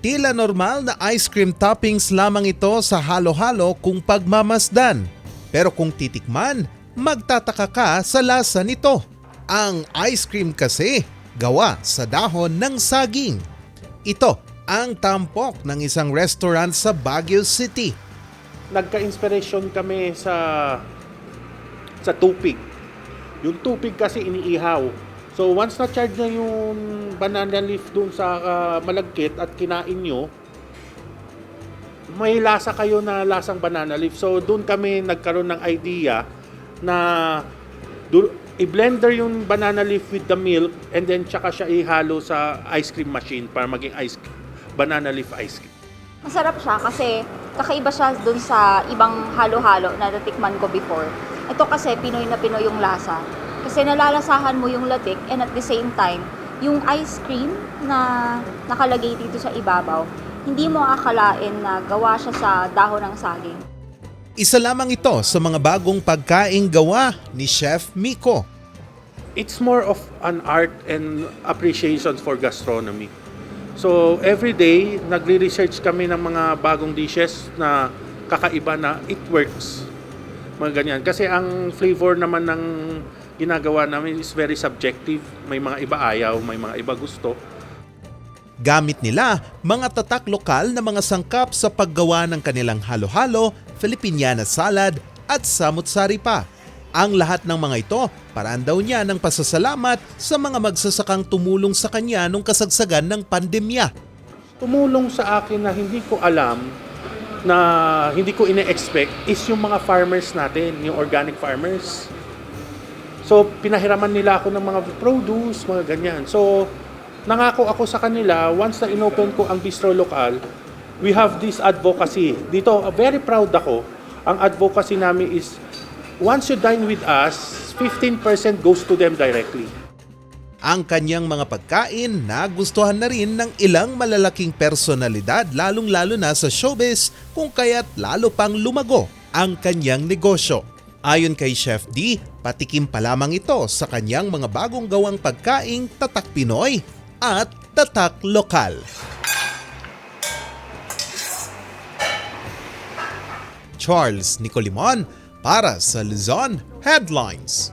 Tila normal na ice cream toppings lamang ito sa halo-halo kung pagmamasdan. Pero kung titikman, magtataka ka sa lasa nito. Ang ice cream kasi gawa sa dahon ng saging. Ito ang tampok ng isang restaurant sa Baguio City. nagka-inspiration kami sa sa tupig. Yung tupig kasi iniihaw. So once na charge na yung banana leaf dun sa ah, malagkit at kinain nyo, may lasa kayo na lasang banana leaf. So doon kami nagkaroon ng idea na du- i-blender yung banana leaf with the milk and then tsaka siya ihalo sa ice cream machine para maging ice banana leaf ice cream. Masarap siya kasi kakaiba siya dun sa ibang halo-halo na natikman ko before. Ito kasi Pinoy na Pinoy yung lasa. Kasi nalalasahan mo yung latik and at the same time, yung ice cream na nakalagay dito sa ibabaw, hindi mo akalain na gawa siya sa dahon ng saging. Isa lamang ito sa mga bagong pagkaing gawa ni Chef Miko. it's more of an art and appreciation for gastronomy. So every day, nagre-research kami ng mga bagong dishes na kakaiba na it works. Mga ganyan. Kasi ang flavor naman ng ginagawa namin is very subjective. May mga iba ayaw, may mga iba gusto. Gamit nila mga tatak lokal na mga sangkap sa paggawa ng kanilang halo-halo, Filipiniana salad at samut-sari pa. Ang lahat ng mga ito, paraan daw niya ng pasasalamat sa mga magsasakang tumulong sa kanya nung kasagsagan ng pandemya. Tumulong sa akin na hindi ko alam na hindi ko ine-expect is yung mga farmers natin, yung organic farmers. So, pinahiraman nila ako ng mga produce, mga ganyan. So, nangako ako sa kanila, once na inopen ko ang bistro lokal, we have this advocacy. Dito, uh, very proud ako. Ang advocacy namin is, once you dine with us, 15% goes to them directly. Ang kanyang mga pagkain nagustuhan na rin ng ilang malalaking personalidad lalong-lalo na sa showbiz kung kaya't lalo pang lumago ang kanyang negosyo. Ayon kay Chef D, patikim pa lamang ito sa kanyang mga bagong gawang pagkaing tatak Pinoy at tatak lokal. Charles Nicolimon para sa Luzon Headlines.